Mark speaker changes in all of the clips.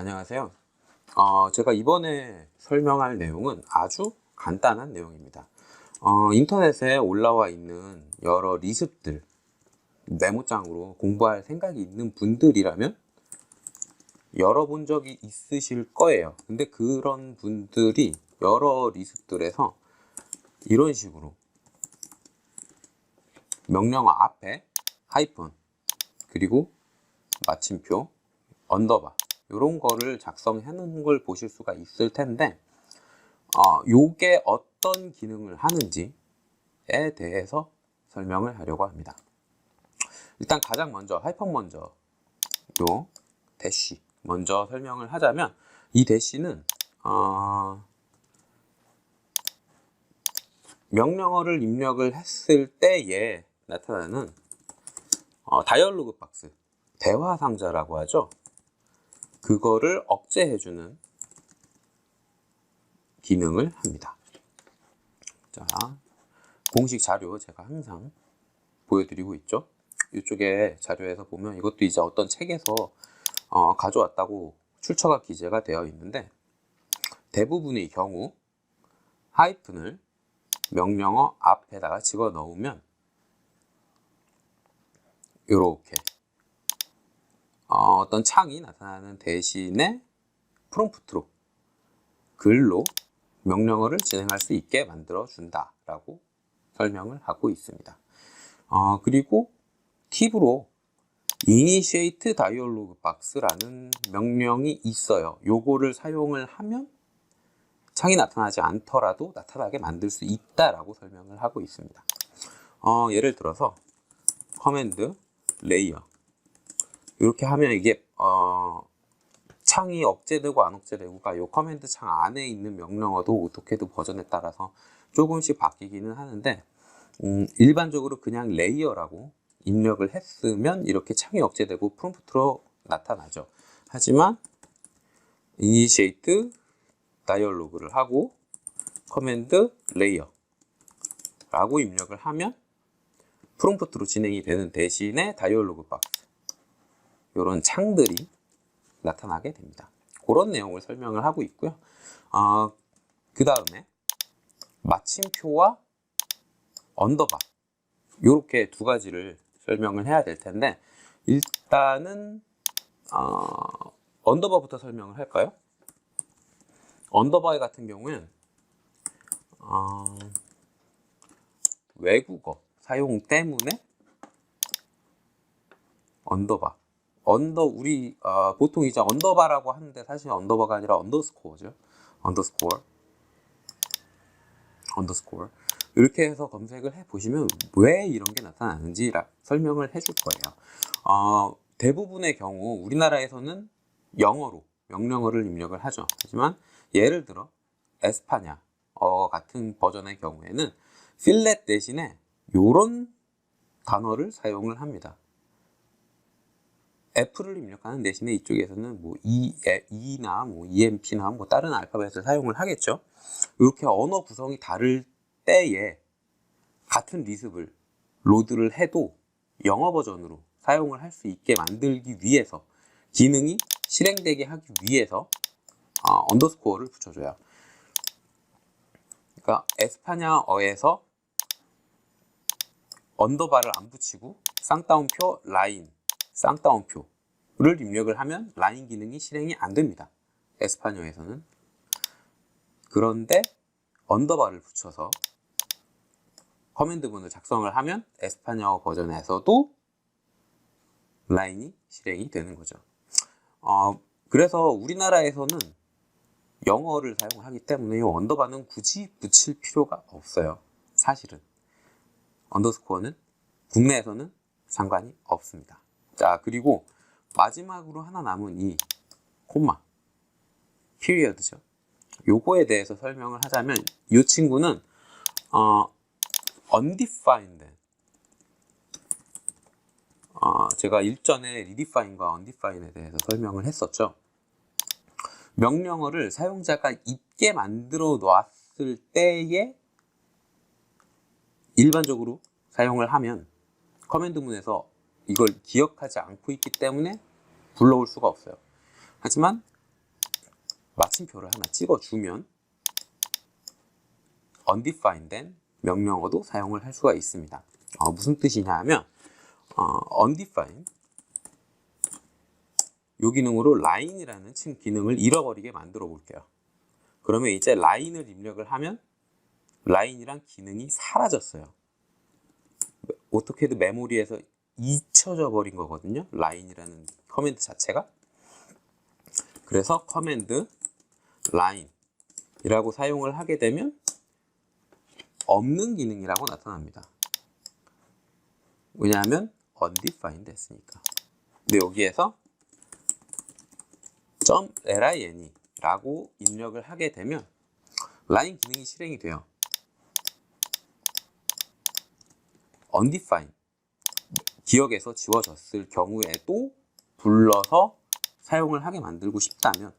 Speaker 1: 안녕하세요. 어, 제가 이번에 설명할 내용은 아주 간단한 내용입니다. 어, 인터넷에 올라와 있는 여러 리습들, 메모장으로 공부할 생각이 있는 분들이라면 열어본 적이 있으실 거예요. 근데 그런 분들이 여러 리습들에서 이런 식으로 명령어 앞에 하이픈 그리고 마침표 언더바 이런 거를 작성해 놓은 걸 보실 수가 있을 텐데 어, 요게 어떤 기능을 하는지에 대해서 설명을 하려고 합니다. 일단 가장 먼저 하이픈 먼저 요 대시 먼저 설명을 하자면 이 대시는 어, 명령어를 입력을 했을 때에 나타나는 어, 다이얼로그 박스 대화 상자라고 하죠. 그거를 억제해주는 기능을 합니다. 자, 공식 자료 제가 항상 보여드리고 있죠. 이쪽에 자료에서 보면 이것도 이제 어떤 책에서 어, 가져왔다고 출처가 기재가 되어 있는데 대부분의 경우 하이픈을 명령어 앞에다가 집어 넣으면 이렇게 어, 떤 창이 나타나는 대신에 프롬프트로 글로 명령어를 진행할 수 있게 만들어 준다라고 설명을 하고 있습니다. 어, 그리고 팁으로 initiate dialog box라는 명령이 있어요. 요거를 사용을 하면 창이 나타나지 않더라도 나타나게 만들 수 있다라고 설명을 하고 있습니다. 어, 예를 들어서 커맨드 레이어 이렇게 하면 이게 어, 창이 억제되고 안 억제되고가 이 커맨드 창 안에 있는 명령어도 오토캐드 버전에 따라서 조금씩 바뀌기는 하는데 음, 일반적으로 그냥 레이어라고 입력을 했으면 이렇게 창이 억제되고 프롬프트로 나타나죠. 하지만 initiate 다이얼로그를 하고 커맨드 레이어 라고 입력을 하면 프롬프트로 진행이 되는 대신에 다이얼로그 박스 이런 창들이 나타나게 됩니다. 그런 내용을 설명을 하고 있고요. 어, 그 다음에 마침표와 언더바 이렇게 두 가지를 설명을 해야 될 텐데 일단은 어, 언더바부터 설명을 할까요? 언더바 같은 경우는 어, 외국어 사용 때문에 언더바 언더 우리 어, 보통 이제 언더바라고 하는데 사실 언더바가 아니라 언더스코어죠. 언더스코어. 언더스코어. 이렇게 해서 검색을 해 보시면 왜 이런 게 나타나는지 라, 설명을 해줄 거예요. 어, 대부분의 경우 우리나라에서는 영어로 명령어를 입력을 하죠. 하지만 예를 들어 에스파냐 어, 같은 버전의 경우에는 필렛 대신에 이런 단어를 사용을 합니다. F를 입력하는 대신에 이쪽에서는 뭐 E, E나 뭐 EMP나 뭐 다른 알파벳을 사용을 하겠죠. 이렇게 언어 구성이 다를 때에 같은 리습을 로드를 해도 영어 버전으로 사용을 할 수 있게 만들기 위해서 기능이 실행되게 하기 위해서 어, 언더스코어를 붙여줘요. 그러니까 에스파냐어에서 언더바를 안 붙이고 쌍따옴표 라인, 쌍따옴표를 입력을 하면 라인 기능이 실행이 안 됩니다. 에스파냐에서는 그런데 언더바를 붙여서 커맨드문을 작성을 하면 에스파냐어 버전에서도 라인이 실행이 되는 거죠. 어, 그래서 우리나라에서는 영어를 사용하기 때문에 이 언더바는 굳이 붙일 필요가 없어요. 사실은. 언더스코어는 국내에서는 상관이 없습니다. 자, 그리고 마지막으로 하나 남은 이 콤마, 피리어드죠. 요거에 대해서 설명을 하자면 이 친구는 어, undefined 어, 제가 일전에 redefine과 undefined에 대해서 설명을 했었죠. 명령어를 사용자가 있게 만들어 놨을 때에 일반적으로 사용을 하면 커맨드 문에서 이걸 기억하지 않고 있기 때문에 불러올 수가 없어요. 하지만 마침표를 하나 찍어주면 undefined된 명령어도 사용을 할 수가 있습니다. 어, 무슨 뜻이냐 하면 어, undefined 요 기능으로 line이라는 층 기능을 잃어버리게 만들어 볼게요. 그러면 이제 line을 입력을 하면 line이란 기능이 사라졌어요. 오토캐드 메모리에서 잊혀져 버린 거거든요. line이라는 커맨드 자체가. 그래서 커맨드 line이라고 사용을 하게 되면 없는 기능이라고 나타납니다. 왜냐하면 undefined 했으니까. 근데 여기에서 .lin이 라고 입력을 하게 되면 라인 기능이 실행이 돼요. undefined 기억에서 지워졌을 경우에도 불러서 사용을 하게 만들고 싶다면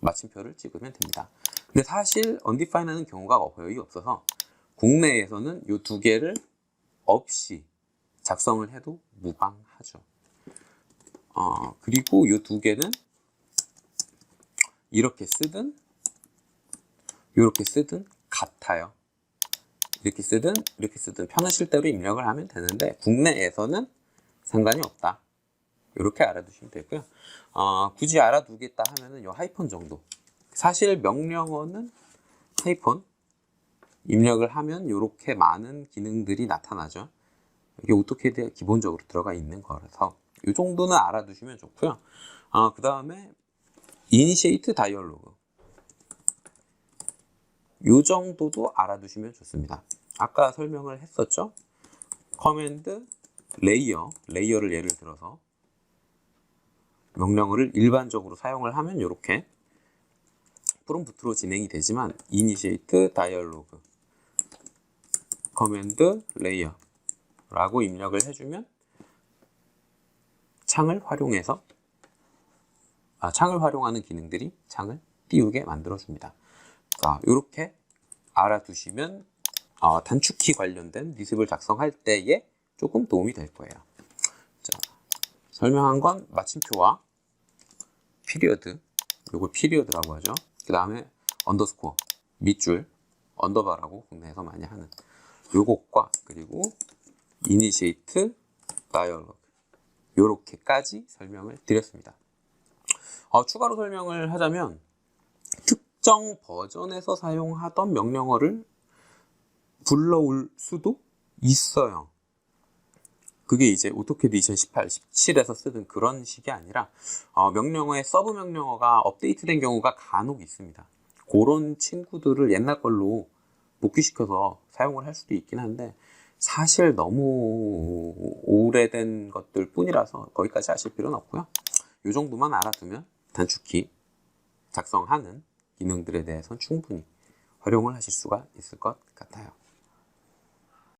Speaker 1: 마침표를 찍으면 됩니다. 근데 사실 undefined 하는 경우가 거의 없어서 국내에서는 이 두 개를 없이 작성을 해도 무방하죠. 어, 그리고 이 두 개는 이렇게 쓰든 이렇게 쓰든 같아요. 이렇게 쓰든 이렇게 쓰든 편하실 대로 입력을 하면 되는데 국내에서는 상관이 없다. 이렇게 알아두시면 되고요. 어, 굳이 알아두겠다 하면은 이 하이폰 정도. 사실 명령어는 하이폰 입력을 하면 이렇게 많은 기능들이 나타나죠. 이게 오토캐드에 기본적으로 들어가 있는 거라서 이 정도는 알아두시면 좋고요. 어, 그 다음에 이니시에이트 다이얼로그 이 정도도 알아두시면 좋습니다. 아까 설명을 했었죠. 커맨드 레이어 레이어를 예를 들어서 명령어를 일반적으로 사용을 하면 이렇게 프롬프트로 진행이 되지만 이니시에이트 다이얼로그 커맨드 레이어 라고 입력을 해주면 창을 활용해서 아, 창을 활용하는 기능들이 창을 띄우게 만들어줍니다. 자, 이렇게 알아두시면 어, 단축키 관련된 리습을 작성할 때에 조금 도움이 될 거예요. 자, 설명한 건 마침표와 피리어드, 요걸 피리어드라고 하죠. 그 다음에 언더스코어, 밑줄, 언더바라고 국내에서 많이 하는 요것과 그리고 이니시에이트, 다이얼로그 요렇게까지 설명을 드렸습니다. 어, 추가로 설명을 하자면 특정 버전에서 사용하던 명령어를 불러올 수도 있어요. 그게 이제 오토캐드 2018, 17에서 쓰던 그런 식이 아니라 어, 명령어의 서브 명령어가 업데이트된 경우가 간혹 있습니다. 그런 친구들을 옛날 걸로 복귀시켜서 사용을 할 수도 있긴 한데 사실 너무 오래된 것들 뿐이라서 거기까지 하실 필요는 없고요. 이 정도만 알아두면 단축키 작성하는 기능들에 대해서는 충분히 활용을 하실 수가 있을 것 같아요.